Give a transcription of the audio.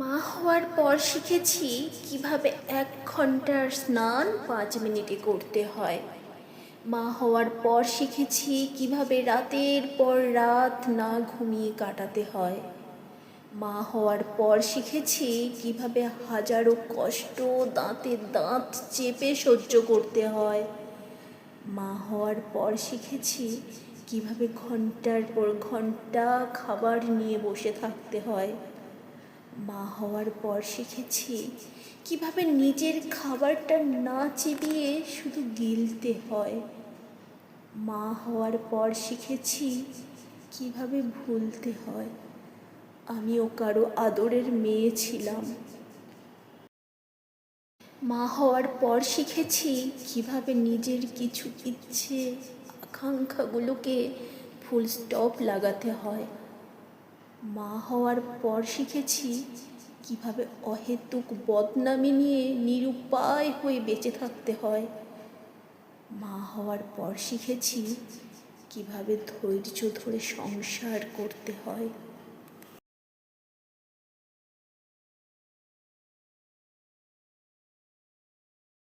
মা হওয়ার পর শিখেছি কীভাবে এক ঘণ্টার স্নান পাঁচ মিনিটে করতে হয়। মা হওয়ার পর শিখেছি কীভাবে রাতের পর রাত না ঘুমিয়ে কাটাতে হয়। মা হওয়ার পর শিখেছি কীভাবে হাজারো কষ্ট দাঁতে দাঁত চেপে সহ্য করতে হয়। মা হওয়ার পর শিখেছি কীভাবে ঘণ্টার পর ঘণ্টা খাবার নিয়ে বসে থাকতে হয়। মা হওয়ার পর শিখেছি কীভাবে নিজের খাবারটা না চিবিয়ে শুধু গিলতে হয়। মা হওয়ার পর শিখেছি কীভাবে ভুলতে হয়। আমিও কারও আদরের মেয়ে ছিলাম। মা হওয়ার পর শিখেছি কীভাবে নিজের কিছু ইচ্ছে, আকাঙ্ক্ষাগুলোকে ফুল স্টপ লাগাতে হয়। মা হওয়ার পর শিখেছি কীভাবে অহেতুক বদনামি নিয়ে নিরুপায় হয়ে বেঁচে থাকতে হয়। মা হওয়ার পর শিখেছি কীভাবে ধৈর্য ধরে সংসার করতে হয়।